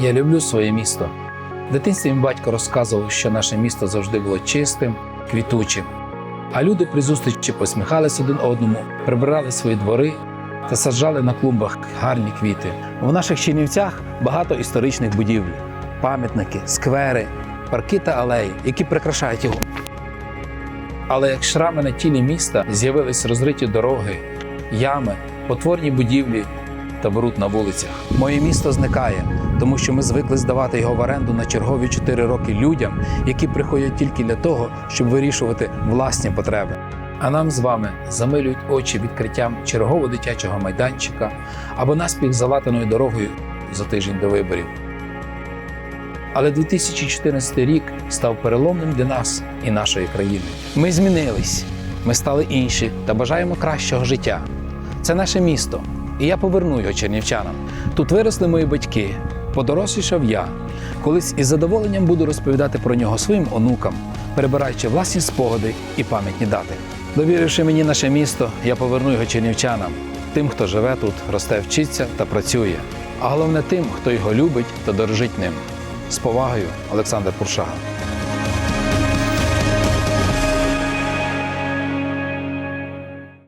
Я люблю своє місто. В дитинстві мій батько розказував, що наше місто завжди було чистим, квітучим. А люди при зустрічі посміхались один одному, прибирали свої двори та саджали на клумбах гарні квіти. В наших Чернівцях багато історичних будівель, пам'ятники, сквери, парки та алеї, які прикрашають його. Але як шрами на тілі міста з'явились розриті дороги, ями, потворні будівлі та бруд на вулицях. Моє місто зникає, тому що ми звикли здавати його в оренду на чергові 4 роки людям, які приходять тільки для того, щоб вирішувати власні потреби. А нам з вами замилюють очі відкриттям чергового дитячого майданчика або наспіх залатаною дорогою за тиждень до виборів. Але 2014 рік став переломним для нас і нашої країни. Ми змінились, ми стали інші та бажаємо кращого життя. Це наше місто, і я поверну його чернівчанам. Тут виросли мої батьки, подорослішав я. Колись із задоволенням буду розповідати про нього своїм онукам, перебираючи власні спогади і пам'ятні дати. Довіривши мені наше місто, я поверну його чернівчанам, тим, хто живе тут, росте, вчиться та працює. А головне тим, хто його любить та дорожить ним. З повагою, Олександр Пуршага.